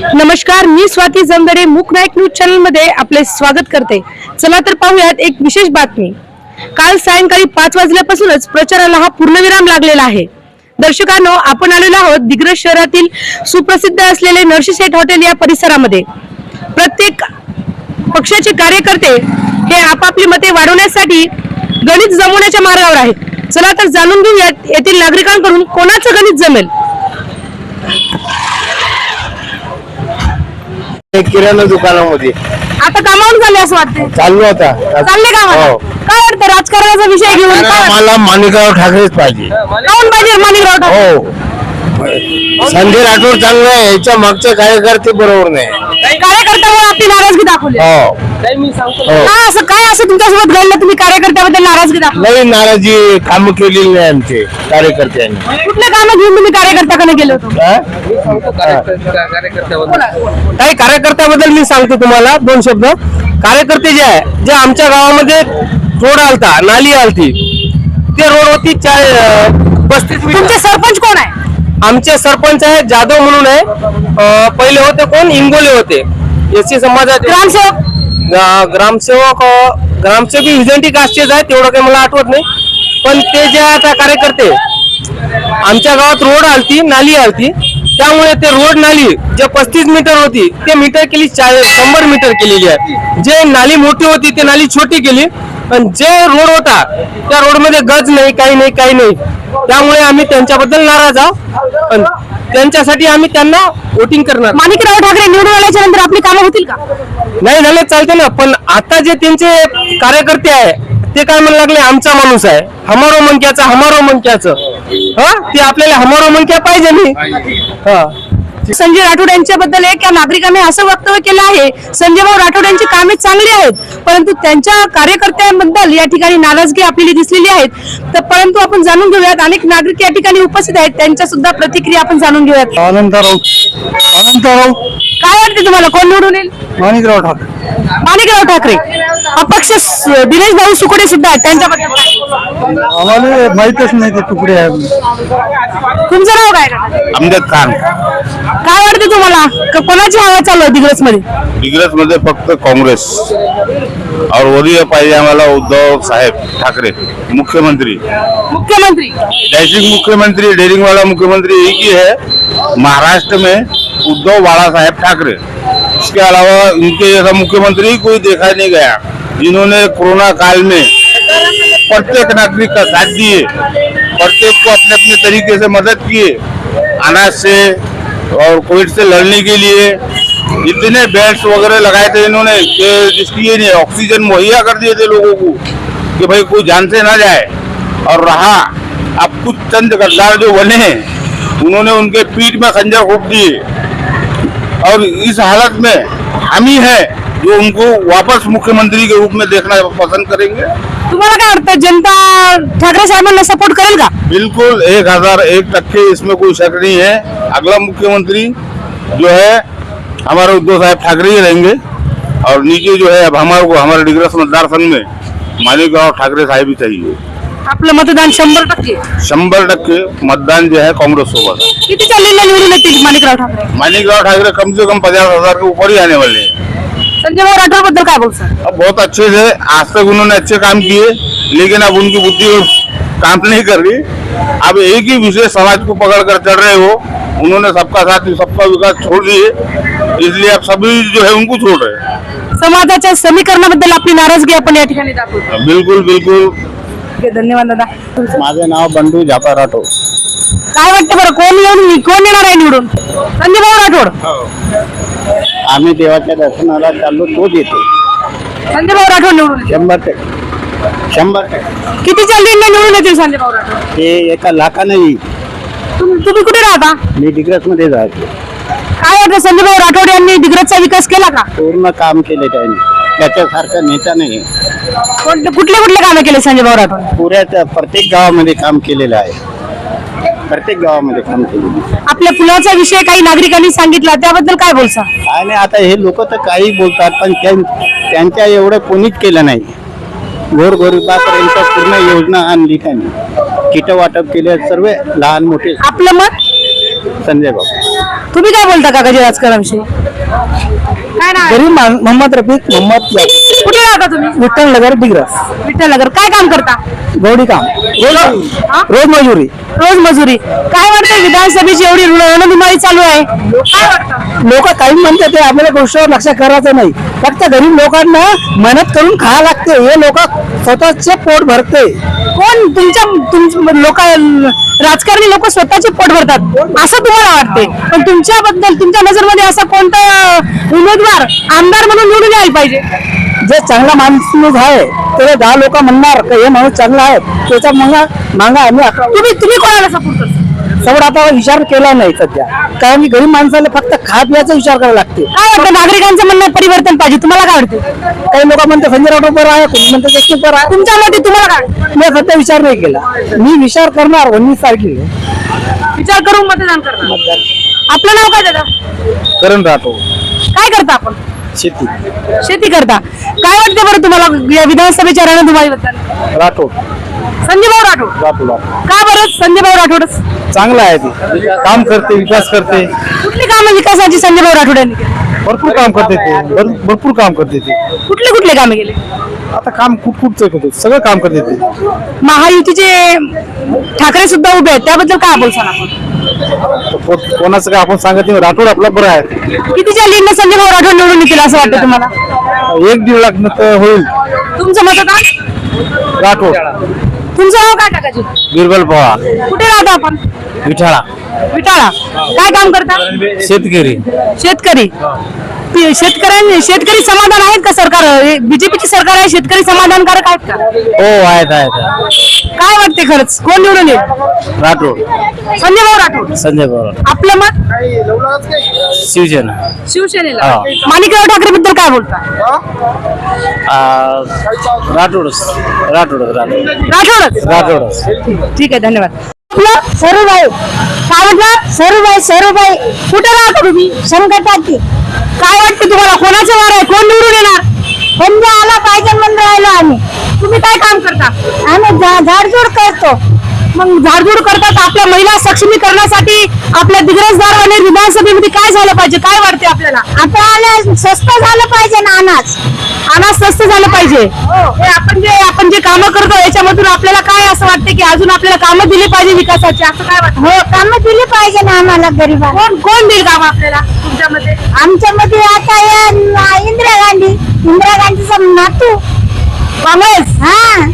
नमस्कार मी स्वाती जमदडे मुक नाईक न्यूज चॅनलमध्ये आपले स्वागत करते. चला तर पाहूयात एक विशेष बातमी. काल सायंकाळी पाच वाजल्यापासूनच प्रचाराला हा पूर्णविराम लागलेला आहे. दर्शकांनो आपण आलेलो आहोत दिग्रज शहरातील सुप्रसिद्ध असलेले नरसी सेठ हॉटेल या परिसरामध्ये. प्रत्येक पक्षाचे कार्यकर्ते हे आपापली मते वाढवण्यासाठी गणित जमवण्याच्या मार्गावर आहेत. चला तर जाणून घेऊयात येथील नागरिकांकडून कोणाचं गणित जमेल? किराणा दुकानामध्ये आता कामावून झाले असं वाटते चालू होता चालले का मला? हो. काय वाटतं राजकारणाचा विषय घेऊन काय वाटतं? आम्हाला माणिकराव ठाकरेच पाहिजे काहून पाहिजे माणिकराव ठाकरे? हो संजय राठोड चांगलं आहे याच्या मागचे कार्यकर्ते बरोबर नाही. कार्यकर्त्यावर आपली नाराजगी दाखवली. हो. हो. काय असं काय असं तुमच्यासोबत घडलं तुम्ही कार्यकर्त्याबद्दल नाराजगी दाखवली? नाही नाराजी काम केलेली नाही आमचे कार्यकर्त्यांनी. कुठले कामं घेऊन तुम्ही कार्यकर्त्याकडे गेले होतो? हा? काही कार्यकर्त्याबद्दल मी सांगतो तुम्हाला दोन शब्द. कार्यकर्ते जे आहे जे आमच्या गावामध्ये रोड आलता नाली आलती ते रोड होती चार पस्तीस मीटर. तुमचे सरपंच कोण आहे? आमचे सरपंच आहे जाधव म्हणून आहे. पहिले होते कोण? इंगोले होते. एस सी समाजाचे. ग्रामसेवक. ग्रामसेवक ग्रामसेवक हिजेंटी कास्टचेच आहे तेवढं काही मला आठवत नाही. पण ते जे आता कार्यकर्ते आमच्या गावात रोड आलती नाली आलती. त्यामुळे ते रोड नाली जे पस्तीस मीटर होती ते मीटर केली शंभर मीटर केलेली आहे. जे नाली मोठी होती ते नाली छोटी केली. पण जे रोड होता त्या रोडमध्ये गज नाही काही नाही काही नाही. त्यामुळे आम्ही त्यांच्याबद्दल नाराज आहोत. पण त्यांच्यासाठी आम्ही त्यांना वोटिंग करणार. माणिकराव ठाकरे निवडून आल्याच्यानंतर आपली कामं होतील का? नाही झाले चालते ना. पण आता जे त्यांचे कार्यकर्ते आहे ते काय म्हणू लागले आमचा माणूस आहे. हमारो मनक्याचा हमारो मनक्याचं हा? ते आपल्याला हमारो मनक्या पाहिजे नाही हा. संजय राठोड यांच्याबद्दल एक या नागरिकांनी असं वक्तव्य केलं आहे. संजय भाऊ राठोड यांची कामे चांगली आहेत परंतु त्यांच्या कार्यकर्त्यांबद्दल या ठिकाणी नाराजगी आपल्याला दिसलेली आहेत. तर परंतु आपण जाणून घेऊयात अनेक नागरिक या ठिकाणी उपस्थित आहेत त्यांच्या सुद्धा प्रतिक्रिया आपण जाणून घेऊयात. अनंतराव अनंतराव काय वाटते तुम्हाला कोण निवडून येईल? माणिकराव ठाकरे. माणिकराव ठाकरे. अपक्ष स- दिनेश भाऊ सुकडे सुद्धा आहेत त्यांच्याबद्दल काय? आम्हाला माहितच नाही ते तुकडे आहे तुमचं नाव काय? अमजद खान. काय वाटते तुम्हाला? क- कोणाची हवा चालू आहे दिग्रसमध्ये डिग्रसमध्ये फक्त काँग्रेस. और वरीय पाहिजे आम्हाला उद्धव साहेब ठाकरे मुख्यमंत्री. मुख्यमंत्री? डैशिंग मुख्यमंत्री डेरिंग वाला मुख्यमंत्री एक ही है. महाराष्ट्र में उद्धव बाला साहेब ठाकरे. इसके अलावा इनके जैसा मुख्यमंत्री कोई देखा नहीं गया. जिन्होंने कोरोना काल में प्रत्येक नागरिक का साथ दिए, प्रत्येक को अपने अपने तरीके से मदद किए, अनाज से और कोविड से लड़ने के लिए इतने बेड्स वगैरह लगाए थे इन्होंने कि जिसकी ये ऑक्सीजन मुहैया कर दिए थे लोगों को कि भाई कोई जान से ना जाए। और रहा, अब कुछ चंद गद्दार जो बने हैं, उन्होंने उनके पीठ में खंजर घोप दिए। और इस हालत में हम ही है जो उनको वापस मुख्यमंत्री के रूप में देखना पसंद करेंगे। तुम्हाला काय वाटतं जनता ठाकरे साहेबांना सपोर्ट करेल का बिल्कुल एक हज़ार एक टक्के इसमें कोई शक नहीं है। अगला मुख्यमंत्री जो है हमारे उद्धव साहब ठाकरे ही रहेंगे। और नीचे जो है अब हमारे को हमारे डिग्रस मतदार संघ में मानिकराव ठाकरे साहेब ही चाहिए। आपलं मतदान शंभर टक्के? शंभर टक्के मतदान जो है कांग्रेस सोबत है किती चाललेल्या निवडून येतील माणिकराव ठाकरे? मानिकराव ठाकरे कम से कम पचास हज़ार के ऊपर ही आने वाले हैं। संजय राठोडबद्दल काय बोलसा अब बहुत अच्छे थे आज तक उन्होंने अच्छे काम किए लेकिन अब उनकी बुद्धि काम नहीं कर रही। अब एक ही विशेष समाज को पकड़ कर चल रहे हो उन्होंने सबका साथ सबका विकास छोड़ दिए इसलिए अब सभी जो है उनको छोड़ रहे हैं। समाजाच्या समीकरणाबद्दल आपली नाराजगी आपण या ठिकाणी दाखवतो. बिल्कुल बिल्कुल। धन्यवाद दादा. माझे नाव बंडू जापा राठोड. काय वाटतं बरं कोण येऊन कोण येणार आहे निवडून? संजय भाऊ राठोड. आम्ही देवाच्या दर्शनाला चाललो तोच येतो संजय भाऊ राठोड निवडून येतील. शंभर टक्के. शंभर टक्के. किती चाललेल्या निवडून येतील संजय भाऊ राठोड? ते एका लाखानं येईल तुम- तुम्ही कुठे राहता? मी डिग्रसमध्ये जायचो काय वाटतं संजय भाऊ राठोड यांनी दिग्रजचा विकास केला का? पूर्ण काम केले त्याने. त्याच्यासारखा नेता नाही. कुठले कुठले कामं केले संजय भाऊ राठोड? पुऱ्या त्या प्रत्येक गावामध्ये काम केलेलं आहे. प्रत्येक गावामध्ये काम केलेलं. आपल्या पुलाचा विषय काही नागरिकांनी सांगितला त्याबद्दल काय बोलसा आणि आता हे लोक तर काही बोलतात पण त्यां- त्यांच्या एवढं कोणीच केलं नाही. गोरगरिबापर्यंत पूर्ण योजना आणली त्यांनी किट वाटप केले सर्व लहान मोठे. आपलं मत? संजय बाबू तुम्ही काय बोलता काकाजी राजकारणाविषयी? काय ना गरीब मोहम्मद रफीक मोहम्मद कुठे राहता तुम्ही? विठ्ठल नगर डिग्रस. विठ्ठल नगर काय काम करता? गौडी काम. हा? रोज मजुरी. रोज मजुरी. काय वाटतं विधानसभेची एवढी रणधुमाळी चालू आहे? काय वाटतं? लोक काही म्हणते ते आपल्याला गोष्टीवर लक्ष करायचं नाही. फक्त गरीब लोकांना मेहनत करून खायला लागते. हे लोक स्वतःचे पोट भरते. कोण? तुमच्या तुम लोक राजकारणी लोक स्वतःचे पोट भरतात. असं तुम्हाला वाटते पण तुमच्याबद्दल तुमच्या नजरमध्ये असा कोणता उमेदवार आमदार म्हणून निवडून यायला पाहिजे? जे चांगला माणूस आहे त्याला दहा लोक म्हणणार का हे माणूस चांगला आहे त्याचा मागा मागा आम्ही तुम्ही तुम्ही कोणाला सपोर्ट करता? सगळं आता विचार केला नाही सध्या. कारण की गरीब माणसाला फक्त खा पियाचा विचार करावा लागते. काय वाटतं? नागरिकांचं म्हणणं परिवर्तन पाहिजे. तुम्हाला काय वाटतं? काही लोक म्हणते संजय राठोड बरं आहे कोणी म्हणते बरं आहे. तुमच्या मते तुम्हाला काय? मी सध्या विचार नाही केला. मी विचार करणार उन्नीस तारखेला विचार करून मतदान करणार. आपलं नाव काय दादा? करण राठोड. काय करता आपण? शेती. शेती करता. काय वाटतं बरं तुम्हाला या विधानसभेच्या रणधुमाळीबद्दल? राठोड. संजय भाऊ राठोड राठोड. का बरं? संजय भाऊ राठोडच. चांगला आहे ते. काम करते विकास करते. कुठली कामं विकासाची संजय भाऊ राठोड यांनी केली? भरपूर काम करते ते. भर- भरपूर काम करते ते. कुठले कुठले कामे केले? आता काम खूप खूप करते सगळं काम करते ते महायुतीचे ठाकरे सुद्धा उभे आहेत त्याबद्दल काय बोलसान आपण को- कोणाचं काय आपण सांगत नाही. राठोड आपला बरं आहे. कितीच्या लीडनं संजय भाऊ राठोड निवडून येतील असं वाटतं तुम्हाला? एक दीड लाख होईल. तुमचं मतदान राठोड. तुमचं नाव काय टाकायचे बिरबल पवार. कुठे राहतो आपण? विठाळा. विटाळा काय काम करता? शेतकरी. शेतकरी. शेतकऱ्यांनी शेतकरी समाधान आहेत का सरकार? बीजेपीची सरकार आहे शेतकरी समाधानकारक आहेत का? हो आहेत आहेत काय वाटते खरंच? कोण निवडून येईल? राठोड. संजय भाऊ राठोड. संजय पवार आपलं मत? शिवसेना. शिवसेनेला. हा. माणिकराव ठाकरे बद्दल काय बोलता? राठोडच. राठोडच राठोड राठोडच? राठोडच. ठीक आहे धन्यवाद. आपलं सरूबाई. काय म्हटलं? सरूबाई सरूबाई. कुठे राहतो तुम्ही? संकटाची काय वाटतं तुम्हाला? कोणाचं वार आहे? कोण निवडून येणार? म्हणजे आला पाहिजे म्हणून राहिलो आम्ही. तुम्ही काय काम करता? आम्ही झाडझूड करतो. मग झाडझूड करतात आपल्या महिला सक्षमीकरणासाठी आपल्या दिग्रजदार आणि विधानसभेमध्ये काय झालं पाहिजे? काय वाटते आपल्याला? आपल्याला स्वस्त झालं पाहिजे ना अनाज. अनाज स्वस्त झालं पाहिजे. हे. आपण जे आपण जे कामं करतो याच्यामधून आपल्याला काय असं वाटतं की अजून आपल्याला कामं दिली पाहिजे विकासाची? असं काय वाटतं हो कामं दिली पाहिजे ना आम्हाला गरीब कोण कोण देईल काम आपल्याला तुमच्यामध्ये? आमच्यामध्ये आता या इंदिरा गांधी. इंदिरा गांधीचा नातू. काँग्रेस? हा.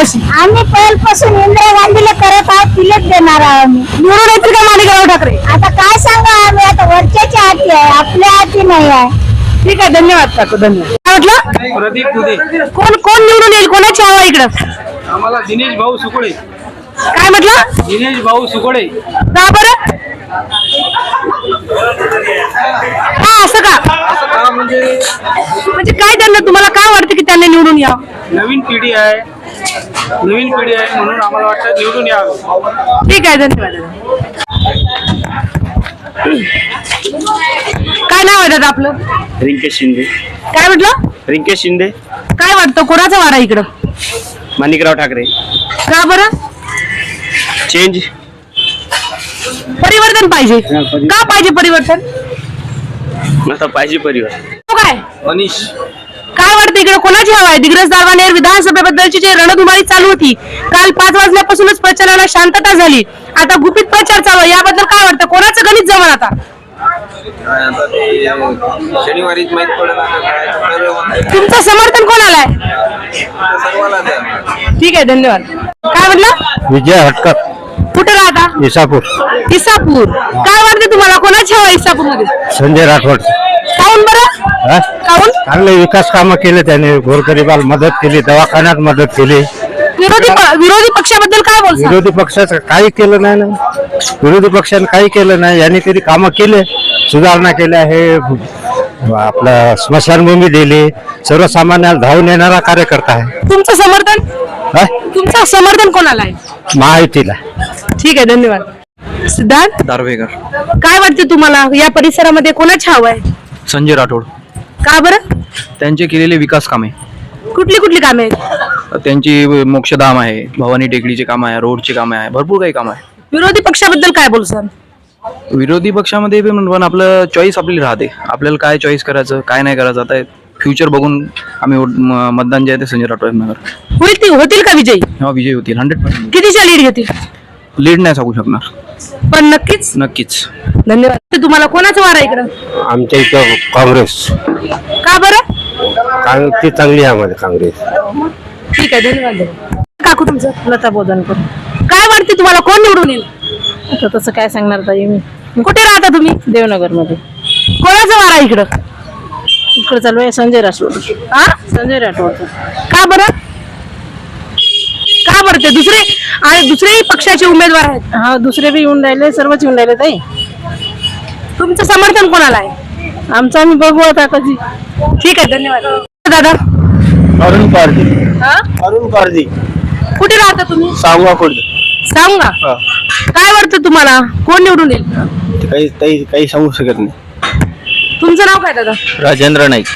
मावशी आम्ही पहिल्यापासून इंदिरा गांधीला करत आहोत तिलाच देणार आहोत आम्ही. निवडून येतील का माणिकराव ठाकरे? आता काय सांगा आम्ही? आता वरच्याच्या हाती आहे आपल्या हाती नाही आहे. ठीक आहे धन्यवाद काकू धन्यवाद. काय म्हटलं? प्रदीप दुधे कोण कोण निवडून येईल? कोणाची हवा इकडं? आम्हाला दिनेश भाऊ सुकडे. काय म्हटलं? दिनेश भाऊ सुकडे. का बरं? का असं का? म्हणजे म्हणजे काय त्यांना तुम्हाला काय वाटतं की त्यांनी निवडून या? नवीन पिढी आहे. नवीन पिढी आहे म्हणून आम्हाला वाटतं निवडून यावं ठीक आहे धन्यवाद. काय नाव आहे दादा आपलं? रिंकेश शिंदे. काय म्हटलं? रिंकेश शिंदे. काय वाटतं कोणाचा वारा इकडं? माणिकराव ठाकरे. का बरं? चेंज परिवर्तन पाहिजे. का पाहिजे परिवर्तन? आता पाहिजे परिवार. तो काय? मनीष. काय वाटतं इकडे कोणाची हवा आहे? दिग्रज दारवानेर विधानसभेबद्दलची जी रणधुमाळी चालू होती काल पाच वाजल्यापासूनच प्रचाराला शांतता झाली. आता गुपित प्रचार चालू आहे. याबद्दल काय वाटतं? कोणाचं गणित जमल आता? शनिवारीच माहीत पडेल आता काय तर तुमचं समर्थन कोणाला आहे. ठीक आहे धन्यवाद. काय म्हटलं? विजय हटकर इसापूर. इसापूर. काय वाटते तुम्हाला? कोणाची हवा इसापूरमध्ये संजय राठोड. काऊन बरं? हा? काऊन चांगले विकास कामं केले त्याने. गोरगरिबाला मदत केली दवाखान्यात मदत केली. विरोधी प- विरोधी पक्षाबद्दल काय बोलता? विरोधी पक्षाचं काही केलं नाही ना. विरोधी पक्षाने काही केलं नाही. यांनी तरी कामं केले सुधारणा केल्या हे आपलं स्मशानभूमी दिली. सर्वसामान्याला धावून येणारा कार्यकर्ता आहे. तुमचं समर्थन? हा? तुमचं समर्थन कोणाला आहे? महायुतीला. ठीक आहे धन्यवाद. सिद्धार्थ? दारवेकर काय वाटते तुम्हाला? या परिसरामध्ये कोणाची हवा आहे? संजय राठोड. का बरं? त्यांचे केलेले विकास कामे. कुठली कुठली कामे आहेत? त्यांची मोक्षधाम आहे भवानी टेकडीचे काम आहे रोडचे काम आहे भरपूर काही काम आहे. विरोधी पक्षाबद्दल काय बोलसान विरोधी पक्षामध्ये पण आपलं चॉईस आपली राहते. आपल्याला काय चॉईस करायचं काय नाही करायचं आता फ्युचर बघून आम्ही वोट- म- मतदान जे आहे ते संजय राठोड यांना होईल ती होतील का विजयी? तेव्हा विजय होतील हंड्रेड पर्सेंट कितीच्या लीड घेतील? लीड नाही सांगू शकणार. पण नक्कीच. नक्कीच. धन्यवाद. ते तुम्हाला कोणाचं वार आहे इकडं? आमच्या इथं काँग्रेस. का बरं? काँग- ती चांगली आहे आम्हाला काँग्रेस. ठीक आहे धन्यवाद काकू तुमचं? लता बोधनकर. काय वाटते तुम्हाला? कोण निवडून येईल? आता तसं काय सांगणार ताई मी? कुठे राहता तुम्ही? देवनगरमध्ये कोणाचं वार आहे इकडं? इकडे चालू आहे संजय राठोड. हा संजय राठोड का बरं? का बरं ते? दुसरे आणि दुसरेही पक्षाचे उमेदवार आहेत. हा दुसरे बी येऊन राहिले सर्वच येऊन राहिले ताई. तुमचं समर्थन कोणाला आहे? आमचं आम्ही बघू आता कधी. ठीक आहे धन्यवाद. दादा. अरुण पारधी. हा? अरुण पारधी. कुठे राहता तुम्ही? सांगवा खुर्द. सांगू काय वाटतं तुम्हाला? कोण निवडून येईल? काही काही काही सांगू शकत नाही. तुमचं नाव काय दादा? राजेंद्र नाईक.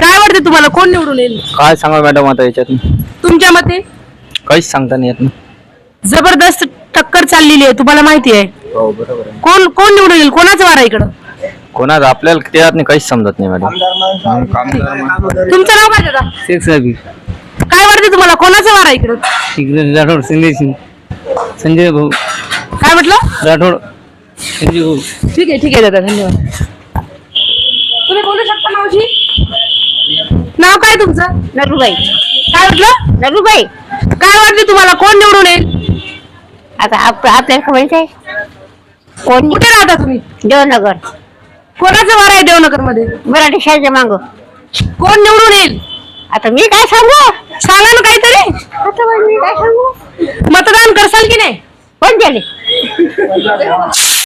काय वाटतं तुम्हाला? कोण निवडून येईल? काय सांगा मॅडम आता याच्यात तुमच्या मते? काहीच सांगता नाही येत ना. जबरदस्त टक्कर चाललेली आहे तुम्हाला माहिती आहे. कोण कोण निवडून येईल? कोणाचं वार इकडं? कोणाच? आपल्याला त्यात काहीच समजत नाही मॅडम तुमचं नाव काय दादा? शेख साहेब. काय वाटतं तुम्हाला? कोणाचं वार इकडं राठोड संजय सिंग. संजय भाऊ. काय म्हटलं? राठोड संजय भाऊ. ठीक आहे ठीक आहे दादा धन्यवाद. तुम्ही बोलू शकता मावशी? नाव काय तुमचं? नरूबाई. काय म्हटलं? नरूबाई. काय वाटतं तुम्हाला? कोण निवडून येईल? आता आप- आपल्याला माहीत आहे. कोण? कुठे राहता तुम्ही? देवनगर. कोणाचं वार आहे देवनगरमध्ये मराठी शाळेच्या मांग. कोण निवडून येईल? आता मी काय सांगू? सांगा ना काहीतरी. आता मी काय सांगू? मतदान करसाल की नाही? कोण झाले